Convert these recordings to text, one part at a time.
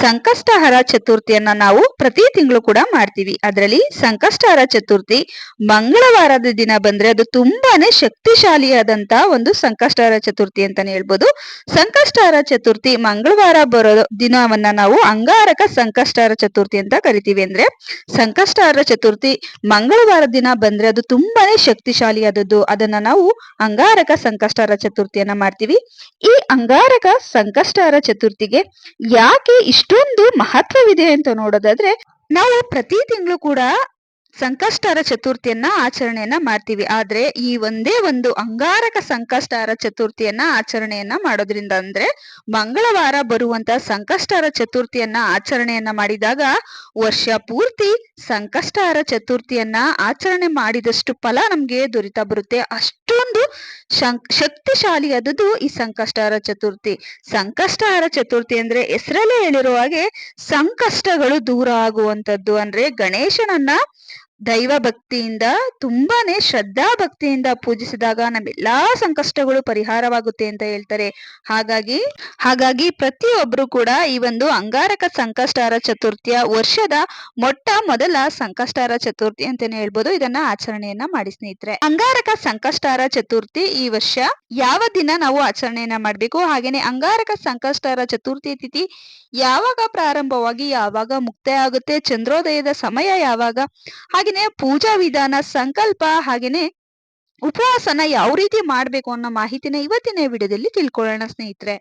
ಸಂಕಷ್ಟಹರ ಚತುರ್ಥಿಯನ್ನ ನಾವು ಪ್ರತಿ ತಿಂಗಳು ಕೂಡ ಮಾಡ್ತೀವಿ. ಅದರಲ್ಲಿ ಸಂಕಷ್ಟಹರ ಚತುರ್ಥಿ ಮಂಗಳವಾರದ ದಿನ ಬಂದ್ರೆ ಅದು ತುಂಬಾನೇ ಶಕ್ತಿಶಾಲಿಯಾದಂತ ಒಂದು ಸಂಕಷ್ಟಹರ ಚತುರ್ಥಿ ಅಂತಾನೆ ಹೇಳ್ಬೋದು. ಸಂಕಷ್ಟಹರ ಚತುರ್ಥಿ ಮಂಗಳವಾರ ಬರೋ ದಿನವನ್ನ ನಾವು ಅಂಗಾರಕ ಸಂಕಷ್ಟಹರ ಚತುರ್ಥಿ ಅಂತ ಕರಿತೀವಿ ಅಂದ್ರೆ ಸಂಕಷ್ಟಹರ ಚತುರ್ಥಿ ಮಂಗಳವಾರ ದಿನ ಬಂದ್ರೆ ಅದು ತುಂಬಾನೇ ಶಕ್ತಿಶಾಲಿಯಾದದ್ದು. ಅದನ್ನ ನಾವು ಅಂಗಾರಕ ಸಂಕಷ್ಟಹರ ಚತುರ್ಥಿಯನ್ನ ಮಾಡ್ತೀವಿ. ಈ ಅಂಗಾರಕ ಸಂಕಷ್ಟಹರ ಚತುರ್ಥಿಗೆ ಯಾಕೆ ಇಷ್ಟೊಂದು ಮಹತ್ವವಿದೆ ಅಂತ ನೋಡೋದಾದ್ರೆ ನಾವು ಪ್ರತಿ ತಿಂಗಳು ಕೂಡ ಸಂಕಷ್ಟಹರ ಚತುರ್ಥಿಯನ್ನ ಆಚರಣೆಯನ್ನ ಮಾಡ್ತೀವಿ. ಆದ್ರೆ ಈ ಒಂದೇ ಒಂದು ಅಂಗಾರಕ ಸಂಕಷ್ಟಾರ ಚತುರ್ಥಿಯನ್ನ ಆಚರಣೆಯನ್ನ ಮಾಡೋದ್ರಿಂದ ಅಂದ್ರೆ ಮಂಗಳವಾರ ಬರುವಂತ ಸಂಕಷ್ಟಾರ ಚತುರ್ಥಿಯನ್ನ ಆಚರಣೆಯನ್ನ ಮಾಡಿದಾಗ ವರ್ಷ ಪೂರ್ತಿ ಸಂಕಷ್ಟಾರ ಚತುರ್ಥಿಯನ್ನ ಆಚರಣೆ ಮಾಡಿದಷ್ಟು ಫಲ ನಮ್ಗೆ ದೊರೀತಾ ಬರುತ್ತೆ. ಅಷ್ಟೊಂದು ಶಕ್ತಿಶಾಲಿಯಾದದ್ದು ಈ ಸಂಕಷ್ಟಾರ ಚತುರ್ಥಿ. ಸಂಕಷ್ಟಾರ ಚತುರ್ಥಿ ಅಂದ್ರೆ ಹೆಸರಲ್ಲೇ ಹೇಳಿರುವ ಹಾಗೆ ಸಂಕಷ್ಟಗಳು ದೂರ ಆಗುವಂತದ್ದು ಅಂದ್ರೆ ಗಣೇಶನನ್ನ ದೈವ ಭಕ್ತಿಯಿಂದ, ತುಂಬಾನೇ ಶ್ರದ್ಧಾ ಭಕ್ತಿಯಿಂದ ಪೂಜಿಸಿದಾಗ ನಮ್ಮೆಲ್ಲಾ ಸಂಕಷ್ಟಗಳು ಪರಿಹಾರವಾಗುತ್ತೆ ಅಂತ ಹೇಳ್ತಾರೆ. ಹಾಗಾಗಿ ಹಾಗಾಗಿ ಪ್ರತಿಯೊಬ್ರು ಕೂಡ ಈ ಒಂದು ಅಂಗಾರಕ ಸಂಕಷ್ಟಾರ ಚತುರ್ಥಿಯ ವರ್ಷದ ಮೊಟ್ಟ ಮೊದಲ ಸಂಕಷ್ಟಾರ ಚತುರ್ಥಿ ಅಂತಾನೆ ಹೇಳ್ಬೋದು. ಇದನ್ನ ಆಚರಣೆಯನ್ನ ಮಾಡಿ ಸ್ನೇಹಿತರೆ. ಅಂಗಾರಕ ಸಂಕಷ್ಟಾರ ಚತುರ್ಥಿ ಈ ವರ್ಷ ಯಾವ ದಿನ ನಾವು ಆಚರಣೆಯನ್ನ ಮಾಡ್ಬೇಕು? ಹಾಗೇನೆ ಅಂಗಾರಕ ಸಂಕಷ್ಟಾರ ಚತುರ್ಥಿ ತಿಥಿ ಯಾವಾಗ ಪ್ರಾರಂಭವಾಗಿ ಯಾವಾಗ ಮುಕ್ತಾಯ ಆಗುತ್ತೆ? ಚಂದ್ರೋದಯದ ಸಮಯ ಯಾವಾಗ? ಹಾಗೇನೆ ಪೂಜಾ ವಿಧಾನ, ಸಂಕಲ್ಪ ಹಾಗೇನೆ ಉಪವಾಸನ ಯಾವ ರೀತಿ ಮಾಡ್ಬೇಕು ಅನ್ನೋ ಮಾಹಿತಿನ ಇವತ್ತಿನ ವಿಡಿಯೋದಲ್ಲಿ ತಿಳ್ಕೊಳ್ಳೋಣ ಸ್ನೇಹಿತರೆ.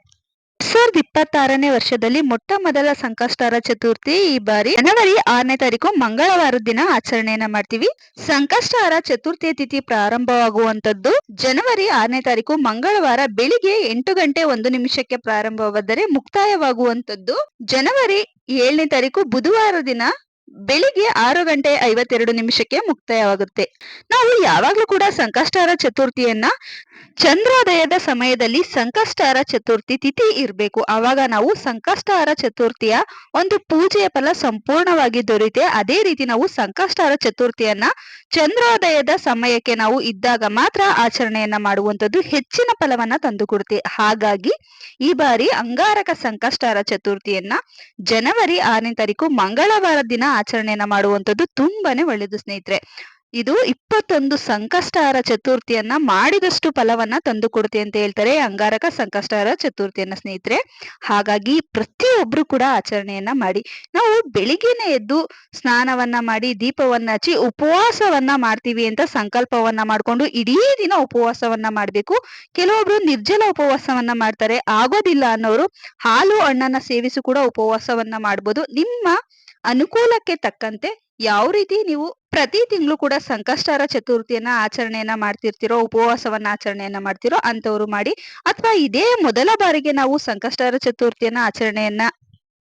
ಸಾವಿರದ ಇಪ್ಪತ್ತಾರನೇ ವರ್ಷದಲ್ಲಿ ಮೊಟ್ಟ ಮೊದಲ ಸಂಕಷ್ಟರ ಚತುರ್ಥಿ ಈ ಬಾರಿ ಜನವರಿ ಆರನೇ ತಾರೀಕು ಮಂಗಳವಾರದ ದಿನ ಆಚರಣೆಯನ್ನ ಮಾಡ್ತೀವಿ. ಸಂಕಷ್ಟಾರ ಚತುರ್ಥಿ ತಿಥಿ ಪ್ರಾರಂಭವಾಗುವಂತದ್ದು ಜನವರಿ ಆರನೇ ತಾರೀಕು ಮಂಗಳವಾರ ಬೆಳಿಗ್ಗೆ ಎಂಟು ಗಂಟೆ ಒಂದು ನಿಮಿಷಕ್ಕೆ ಪ್ರಾರಂಭವಾದರೆ ಮುಕ್ತಾಯವಾಗುವಂತದ್ದು ಜನವರಿ ಏಳನೇ ತಾರೀಕು ಬುಧವಾರ ದಿನ ಬೆಳಿಗ್ಗೆ ಆರು ಗಂಟೆ ಐವತ್ತೆರಡು ನಿಮಿಷಕ್ಕೆ ಮುಕ್ತಾಯವಾಗುತ್ತೆ. ನಾವು ಯಾವಾಗ್ಲೂ ಕೂಡ ಸಂಕಷ್ಟಹರ ಚತುರ್ಥಿಯನ್ನ ಚಂದ್ರೋದಯದ ಸಮಯದಲ್ಲಿ ಸಂಕಷ್ಟಾರ ಚತುರ್ಥಿ ತಿಥಿ ಇರಬೇಕು. ಆವಾಗ ನಾವು ಸಂಕಷ್ಟಾರ ಚತುರ್ಥಿಯ ಒಂದು ಪೂಜೆಯ ಫಲ ಸಂಪೂರ್ಣವಾಗಿ ದೊರೆಯುತ್ತೆ. ಅದೇ ರೀತಿ ನಾವು ಸಂಕಷ್ಟಾರ ಚತುರ್ಥಿಯನ್ನ ಚಂದ್ರೋದಯದ ಸಮಯಕ್ಕೆ ನಾವು ಇದ್ದಾಗ ಮಾತ್ರ ಆಚರಣೆಯನ್ನ ಮಾಡುವಂತದ್ದು ಹೆಚ್ಚಿನ ಫಲವನ್ನ ತಂದುಕೊಡುತ್ತೆ. ಹಾಗಾಗಿ ಈ ಬಾರಿ ಅಂಗಾರಕ ಸಂಕಷ್ಟಾರ ಚತುರ್ಥಿಯನ್ನ ಜನವರಿ ಆರನೇ ತಾರೀಕು ಮಂಗಳವಾರ ದಿನ ಆಚರಣೆಯನ್ನ ಮಾಡುವಂತದ್ದು ತುಂಬಾನೇ ಒಳ್ಳೆಯದು ಸ್ನೇಹಿತರೆ. ಇದು ಇಪ್ಪತ್ತೊಂದು ಸಂಕಷ್ಟಹಾರ ಚತುರ್ಥಿಯನ್ನ ಮಾಡಿದಷ್ಟು ಫಲವನ್ನ ತಂದು ಕೊಡುತ್ತೆ ಅಂತ ಹೇಳ್ತಾರೆ ಅಂಗಾರಕ ಸಂಕಷ್ಟಹಾರ ಚತುರ್ಥಿಯನ್ನ ಸ್ನೇಹಿತರೆ. ಹಾಗಾಗಿ ಪ್ರತಿಯೊಬ್ರು ಕೂಡ ಆಚರಣೆಯನ್ನ ಮಾಡಿ. ನಾವು ಬೆಳಿಗ್ಗೆನೆ ಎದ್ದು ಸ್ನಾನವನ್ನ ಮಾಡಿ, ದೀಪವನ್ನ ಹಚ್ಚಿ, ಉಪವಾಸವನ್ನ ಮಾಡ್ತೀವಿ ಅಂತ ಸಂಕಲ್ಪವನ್ನ ಮಾಡ್ಕೊಂಡು ಇಡೀ ದಿನ ಉಪವಾಸವನ್ನ ಮಾಡ್ಬೇಕು. ಕೆಲವೊಬ್ರು ನಿರ್ಜಲ ಉಪವಾಸವನ್ನ ಮಾಡ್ತಾರೆ, ಆಗೋದಿಲ್ಲ ಅನ್ನೋರು ಹಾಲು, ಹಣ್ಣನ್ನ ಸೇವಿಸಿ ಕೂಡ ಉಪವಾಸವನ್ನ ಮಾಡ್ಬೋದು. ನಿಮ್ಮ ಅನುಕೂಲಕ್ಕೆ ತಕ್ಕಂತೆ ಯಾವ ರೀತಿ ನೀವು ಪ್ರತಿ ತಿಂಗಳು ಕೂಡ ಸಂಕಷ್ಟಾರ ಚತುರ್ಥಿಯನ್ನ ಆಚರಣೆಯನ್ನ ಮಾಡ್ತಿರ್ತಿರೋ, ಉಪವಾಸವನ್ನ ಆಚರಣೆಯನ್ನ ಮಾಡ್ತಿರೋ ಅಂತವ್ರು ಮಾಡಿ ಅಥವಾ ಇದೇ ಮೊದಲ ಬಾರಿಗೆ ನಾವು ಸಂಕಷ್ಟಾರ ಚತುರ್ಥಿಯನ್ನ ಆಚರಣೆಯನ್ನ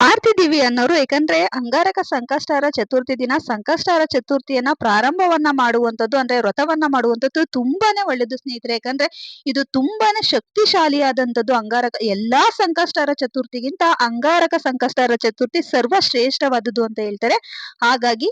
ಮಾಡ್ತಿದ್ದೀವಿ ಅನ್ನೋರು ಯಾಕಂದ್ರೆ ಅಂಗಾರಕ ಸಂಕಷ್ಟಾರ ಚತುರ್ಥಿ ದಿನ ಸಂಕಷ್ಟಾರ ಚತುರ್ಥಿಯನ್ನ ಪ್ರಾರಂಭವನ್ನ ಮಾಡುವಂತದ್ದು ಅಂದ್ರೆ ವ್ರತವನ್ನ ಮಾಡುವಂತದ್ದು ತುಂಬಾನೇ ಒಳ್ಳೇದು ಸ್ನೇಹಿತರೆ. ಯಾಕಂದ್ರೆ ಇದು ತುಂಬಾನೇ ಶಕ್ತಿಶಾಲಿಯಾದಂಥದ್ದು ಅಂಗಾರಕ, ಎಲ್ಲಾ ಸಂಕಷ್ಟಾರ ಚತುರ್ಥಿಗಿಂತ ಅಂಗಾರಕ ಸಂಕಷ್ಟಾರ ಚತುರ್ಥಿ ಸರ್ವಶ್ರೇಷ್ಠವಾದದ್ದು ಅಂತ ಹೇಳ್ತಾರೆ. ಹಾಗಾಗಿ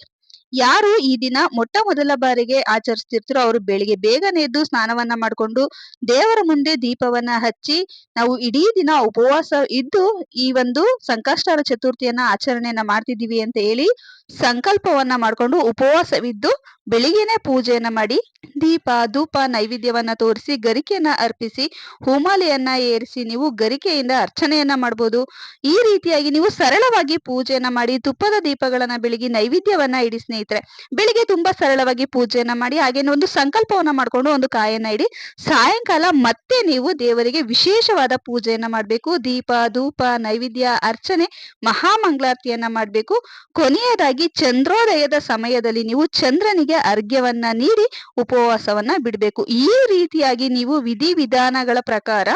ಯಾರು ಈ ದಿನ ಮೊಟ್ಟ ಮೊದಲ ಬಾರಿಗೆ ಆಚರಿಸ್ತಿರ್ತಾರೋ ಅವರು ಬೆಳಿಗ್ಗೆ ಬೇಗನೆ ಎದ್ದು ಸ್ನಾನವನ್ನ ಮಾಡ್ಕೊಂಡು ದೇವರ ಮುಂದೆ ದೀಪವನ್ನ ಹಚ್ಚಿ ನಾವು ಇಡೀ ದಿನ ಉಪವಾಸ ಇದ್ದು ಈ ಒಂದು ಸಂಕಷ್ಟರ ಚತುರ್ಥಿಯನ್ನ ಆಚರಣೆಯನ್ನ ಮಾಡ್ತಿದೀವಿ ಅಂತ ಹೇಳಿ ಸಂಕಲ್ಪವನ್ನ ಮಾಡ್ಕೊಂಡು ಉಪವಾಸವಿದ್ದು ಬೆಳಿಗ್ಗೆನೆ ಪೂಜೆಯನ್ನ ಮಾಡಿ, ದೀಪ, ಧೂಪ, ನೈವೇದ್ಯವನ್ನ ತೋರಿಸಿ, ಗರಿಕೆಯನ್ನ ಅರ್ಪಿಸಿ, ಹೂಮಾಲೆಯನ್ನ ಏರಿಸಿ, ನೀವು ಗರಿಕೆಯಿಂದ ಅರ್ಚನೆಯನ್ನ ಮಾಡ್ಬೋದು. ಈ ರೀತಿಯಾಗಿ ನೀವು ಸರಳವಾಗಿ ಪೂಜೆಯನ್ನ ಮಾಡಿ, ತುಪ್ಪದ ದೀಪಗಳನ್ನ ಬೆಳಗಿ ನೈವೇದ್ಯವನ್ನ ಇಡಿ ಸ್ನೇಹಿತರೆ. ಬೆಳಿಗ್ಗೆ ತುಂಬಾ ಸರಳವಾಗಿ ಪೂಜೆಯನ್ನ ಮಾಡಿ ಹಾಗೇನೆ ಒಂದು ಸಂಕಲ್ಪವನ್ನ ಮಾಡ್ಕೊಂಡು ಒಂದು ಕಾಯನ್ನ ಇಡಿ, ಸಾಯಂಕಾಲ ಮತ್ತೆ ನೀವು ದೇವರಿಗೆ ವಿಶೇಷವಾದ ಪೂಜೆಯನ್ನ ಮಾಡ್ಬೇಕು. ದೀಪ, ಧೂಪ, ನೈವೇದ್ಯ, ಅರ್ಚನೆ, ಮಹಾಮಂಗಳಾರತಿಯನ್ನ ಮಾಡ್ಬೇಕು. ಕೊನೆಯದಾಗಿ ಚಂದ್ರೋದಯದ ಸಮಯದಲ್ಲಿ ನೀವು ಚಂದ್ರನಿಗೆ ಅರ್ಘ್ಯವನ್ನ ನೀಡಿ ಉಪವಾಸವನ್ನ ಬಿಡಬೇಕು. ಈ ರೀತಿಯಾಗಿ ನೀವು ವಿಧಿ ವಿಧಾನಗಳ ಪ್ರಕಾರ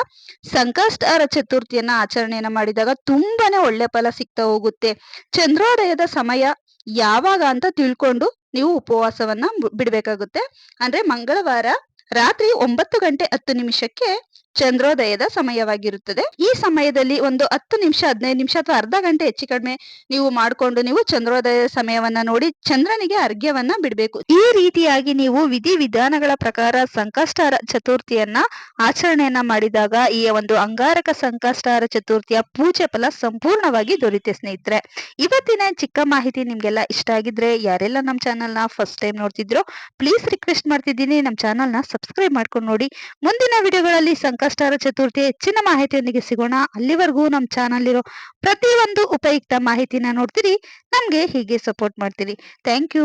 ಸಂಕಷ್ಟಾರ ಚತುರ್ಥಿಯನ್ನ ಆಚರಣೆಯನ್ನ ಮಾಡಿದಾಗ ತುಂಬಾನೇ ಒಳ್ಳೆ ಫಲ ಸಿಗ್ತಾ ಹೋಗುತ್ತೆ. ಚಂದ್ರೋದಯದ ಸಮಯ ಯಾವಾಗ ಅಂತ ತಿಳ್ಕೊಂಡು ನೀವು ಉಪವಾಸವನ್ನ ಬಿಡ್ಬೇಕಾಗುತ್ತೆ. ಅಂದ್ರೆ ಮಂಗಳವಾರ ರಾತ್ರಿ ಒಂಬತ್ತು ಗಂಟೆ ಹತ್ತು ನಿಮಿಷಕ್ಕೆ ಚಂದ್ರೋದಯದ ಸಮಯವಾಗಿರುತ್ತದೆ. ಈ ಸಮಯದಲ್ಲಿ ಒಂದು ಹತ್ತು ನಿಮಿಷ, ಹದಿನೈದು ನಿಮಿಷ ಅಥವಾ ಅರ್ಧ ಗಂಟೆ ಹೆಚ್ಚು ಕಡಿಮೆ ನೀವು ಮಾಡಿಕೊಂಡು ನೀವು ಚಂದ್ರೋದಯ ಸಮಯವನ್ನ ನೋಡಿ ಚಂದ್ರನಿಗೆ ಅರ್ಘ್ಯವನ್ನ ಬಿಡಬೇಕು. ಈ ರೀತಿಯಾಗಿ ನೀವು ವಿಧಿ ವಿಧಾನಗಳ ಪ್ರಕಾರ ಸಂಕಷ್ಟಾರ ಚತುರ್ಥಿಯನ್ನ ಆಚರಣೆಯನ್ನ ಮಾಡಿದಾಗ ಈ ಒಂದು ಅಂಗಾರಕ ಸಂಕಷ್ಟಾರ ಚತುರ್ಥಿಯ ಪೂಜೆ ಫಲ ಸಂಪೂರ್ಣವಾಗಿ ದೊರೆಯುತ್ತೆ ಸ್ನೇಹಿತರೆ. ಇವತ್ತಿನ ಚಿಕ್ಕ ಮಾಹಿತಿ ನಿಮ್ಗೆಲ್ಲ ಇಷ್ಟ ಆಗಿದ್ರೆ ಯಾರೆಲ್ಲ ನಮ್ಮ ಚಾನಲ್ನ ಫಸ್ಟ್ ಟೈಮ್ ನೋಡ್ತಿದ್ರು ಪ್ಲೀಸ್ ರಿಕ್ವೆಸ್ಟ್ ಮಾಡ್ತಿದ್ದೀನಿ. ನಮ್ಮ ಚಾನಲ್ನ ಸಬ್ಸ್ಕ್ರೈಬ್ ಮಾಡ್ಕೊಂಡು ನೋಡಿ. ಮುಂದಿನ ವಿಡಿಯೋಗಳಲ್ಲಿ ಸಂಕಷ್ಟಹರ ಚತುರ್ಥಿ ಹೆಚ್ಚಿನ ಮಾಹಿತಿಯೊಂದಿಗೆ ಸಿಗೋಣ. ಅಲ್ಲಿವರೆಗೂ ನಮ್ಮ ಚಾನಲ್ ಇರೋ ಪ್ರತಿಯೊಂದು ಉಪಯುಕ್ತ ಮಾಹಿತಿನ ನೋಡ್ತೀರಿ. ನಮ್ಗೆ ಹೀಗೆ ಸಪೋರ್ಟ್ ಮಾಡ್ತೀರಿ. Thank you